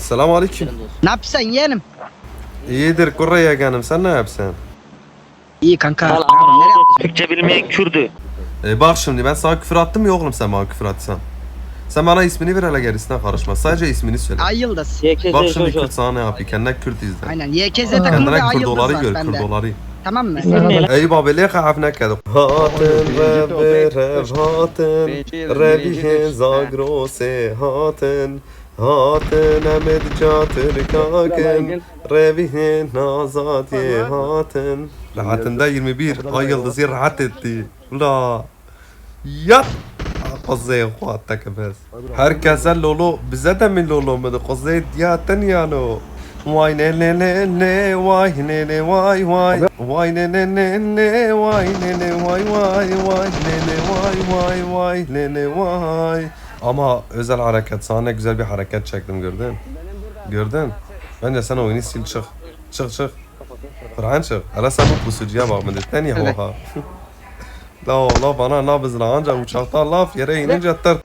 Selamun aleyküm. Ne yapıyorsun yeğenim? İyidir kurra yeğenim sen ne yapsan? İyi kanka. Nereye yapıyorsun? Türkçe bilmeyen Kürdü. E bak şimdi ben sana küfür attım ya oğlum sen bana küfür atsan. Sen bana ismini ver hele gerisine karışma. Sadece ismini söyle. Ay Yıldız. Bak şimdi Kürt sana ne yapıyor. Kendine Kürt izle. Aynen. YKZ takımı ve Kendine Ay Kürt Yıldız doları var gör, bende. Kürt doları. Tamam mı? Ey baba le kafne kedo. Hatın ve rev hatın. Revihin zagrose hatın. Hatın emed catır kakın. Revihin azat ye hatın. Rahatında 21. Ay yıldızı rahat etti. Ula. Yat. Kızı kuatta kebez. Herkese lolo. Bize de mi lolo mu? Kızı diyatın yani. Vay ne ne ne ne vay ne ne vay vay Vay ne ne ne ne vay ne ne vay vay vay ne ne vay vay vay ne ne vay Ama özel hareket sana ne güzel bir hareket çektim gördün? Gördün? Bence sen oyunu sil çık. Çık çık. Kur'an çık. Hele sen bu pusucuya bak milletten ya oha? La la bana nabız la ancak uçakta laf yere inince tır